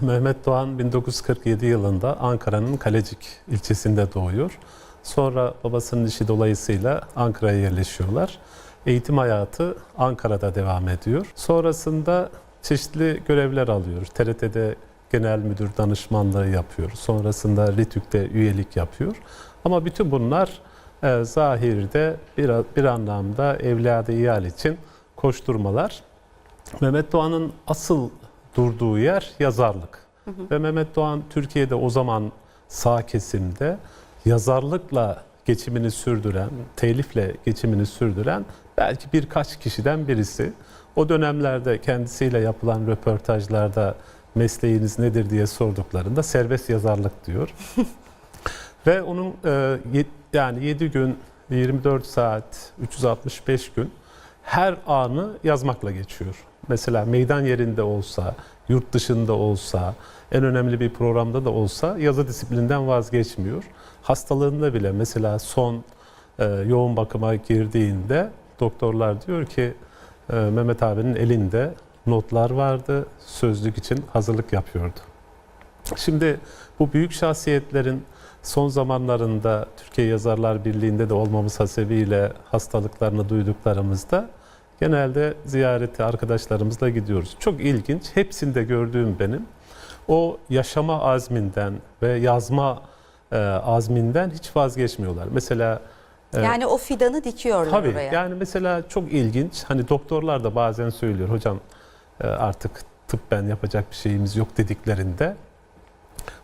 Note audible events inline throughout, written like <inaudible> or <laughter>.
Mehmet Doğan 1947 yılında Ankara'nın Kalecik ilçesinde doğuyor. Sonra babasının işi dolayısıyla Ankara'ya yerleşiyorlar. Eğitim hayatı Ankara'da devam ediyor. Sonrasında çeşitli görevler alıyor. TRT'de genel müdür danışmanlığı yapıyor. Sonrasında RİTÜK'te üyelik yapıyor. Ama bütün bunlar e, zahirde bir, bir anlamda evladı iyal için koşturmalar. Mehmet Doğan'ın asıl durduğu yer yazarlık. Ve Mehmet Doğan Türkiye'de o zaman sağ kesimde yazarlıkla geçimini sürdüren, telifle geçimini sürdüren belki birkaç kişiden birisi. O dönemlerde kendisiyle yapılan röportajlarda mesleğiniz nedir diye sorduklarında serbest yazarlık diyor. <laughs> Ve onun e, yani 7 gün, 24 saat, 365 gün her anı yazmakla geçiyor. Mesela meydan yerinde olsa, yurt dışında olsa, en önemli bir programda da olsa yazı disiplinden vazgeçmiyor. Hastalığında bile mesela son e, yoğun bakıma girdiğinde doktorlar diyor ki e, Mehmet abinin elinde notlar vardı, sözlük için hazırlık yapıyordu. Şimdi bu büyük şahsiyetlerin son zamanlarında Türkiye Yazarlar Birliği'nde de olmamız hasebiyle hastalıklarını duyduklarımızda genelde ziyarete arkadaşlarımızla gidiyoruz. Çok ilginç. Hepsinde gördüğüm benim o yaşama azminden ve yazma e, azminden hiç vazgeçmiyorlar. Mesela e, Yani o fidanı dikiyorlar Tabii oraya. yani mesela çok ilginç hani doktorlar da bazen söylüyor hocam e, artık tıbben yapacak bir şeyimiz yok dediklerinde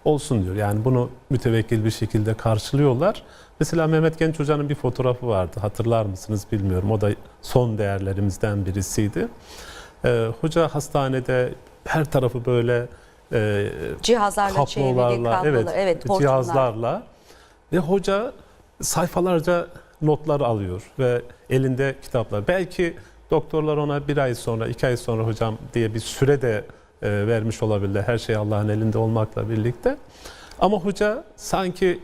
olsun diyor. Yani bunu mütevekkil bir şekilde karşılıyorlar. Mesela Mehmet Genç Hoca'nın bir fotoğrafı vardı hatırlar mısınız bilmiyorum. O da son değerlerimizden birisiydi. E, hoca hastanede her tarafı böyle e, Cihazlarla kablolarla, kablolar, evet, evet, hortumlar. cihazlarla ve hoca sayfalarca notlar alıyor ve elinde kitaplar. Belki doktorlar ona bir ay sonra, iki ay sonra hocam diye bir süre de vermiş olabilir. Her şey Allah'ın elinde olmakla birlikte. Ama hoca sanki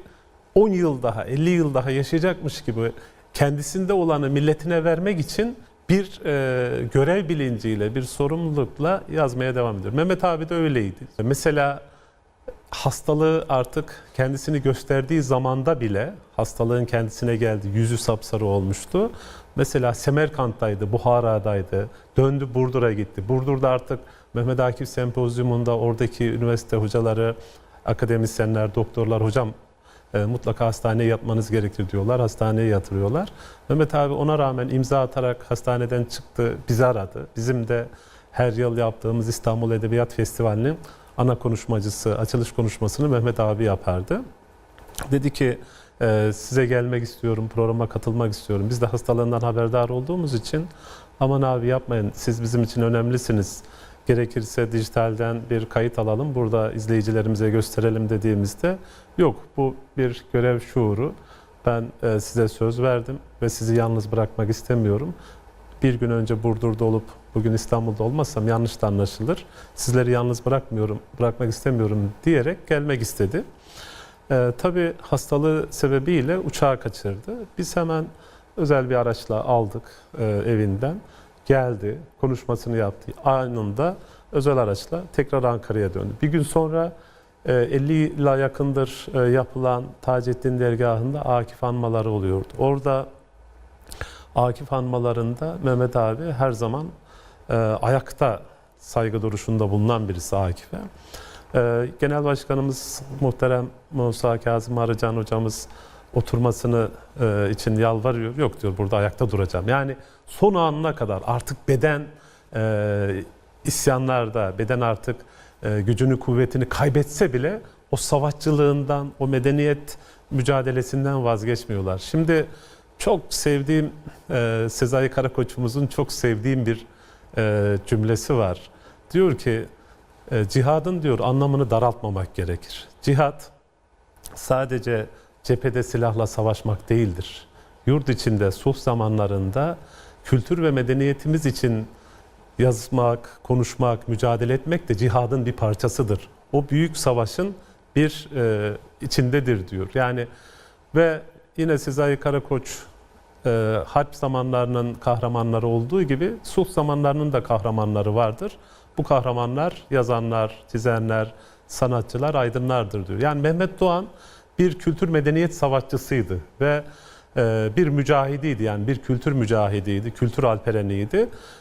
10 yıl daha, 50 yıl daha yaşayacakmış gibi kendisinde olanı milletine vermek için bir e, görev bilinciyle, bir sorumlulukla yazmaya devam ediyor. Mehmet abi de öyleydi. Mesela hastalığı artık kendisini gösterdiği zamanda bile hastalığın kendisine geldi. Yüzü sapsarı olmuştu. Mesela Semerkant'taydı, Buhara'daydı. Döndü Burdur'a gitti. Burdur'da artık Mehmet Akif Sempozyumunda oradaki üniversite hocaları, akademisyenler, doktorlar hocam e, mutlaka hastaneye yatmanız gerekir diyorlar. Hastaneye yatırıyorlar. Mehmet abi ona rağmen imza atarak hastaneden çıktı, bizi aradı. Bizim de her yıl yaptığımız İstanbul Edebiyat Festivali'nin ana konuşmacısı, açılış konuşmasını Mehmet abi yapardı. Dedi ki e, size gelmek istiyorum, programa katılmak istiyorum. Biz de hastalığından haberdar olduğumuz için aman abi yapmayın siz bizim için önemlisiniz. Gerekirse dijitalden bir kayıt alalım, burada izleyicilerimize gösterelim dediğimizde yok bu bir görev şuuru. Ben e, size söz verdim ve sizi yalnız bırakmak istemiyorum. Bir gün önce Burdur'da olup bugün İstanbul'da olmazsam yanlış da anlaşılır. Sizleri yalnız bırakmıyorum, bırakmak istemiyorum diyerek gelmek istedi. Ee, tabii hastalığı sebebiyle uçağı kaçırdı. Biz hemen özel bir araçla aldık e, evinden. Geldi, konuşmasını yaptı. Anında özel araçla tekrar Ankara'ya döndü. Bir gün sonra e, 50 yıla yakındır e, yapılan Taceddin dergahında Akif anmaları oluyordu. Orada Akif anmalarında Mehmet abi her zaman e, ayakta saygı duruşunda bulunan birisi Akif'e. E, Genel Başkanımız muhterem Musa Kazım Arıcan hocamız oturmasını e, için yalvarıyor. Yok diyor burada ayakta duracağım. Yani son anına kadar artık beden e, isyanlarda, beden artık e, gücünü kuvvetini kaybetse bile o savaşçılığından, o medeniyet mücadelesinden vazgeçmiyorlar. Şimdi çok sevdiğim e, Sezai Karakoç'umuzun çok sevdiğim bir e, cümlesi var. Diyor ki e, cihadın diyor anlamını daraltmamak gerekir. Cihad sadece cephede silahla savaşmak değildir. Yurt içinde sulh zamanlarında kültür ve medeniyetimiz için yazmak, konuşmak, mücadele etmek de cihadın bir parçasıdır. O büyük savaşın bir e, içindedir diyor. Yani ve yine Sezai Karakoç e, harp zamanlarının kahramanları olduğu gibi sulh zamanlarının da kahramanları vardır. bu kahramanlar yazanlar, çizenler, sanatçılar, aydınlardır diyor. Yani Mehmet Doğan bir kültür medeniyet savaşçısıydı ve e, bir mücahidiydi. Yani bir kültür mücahidiydi, kültür alpereniydi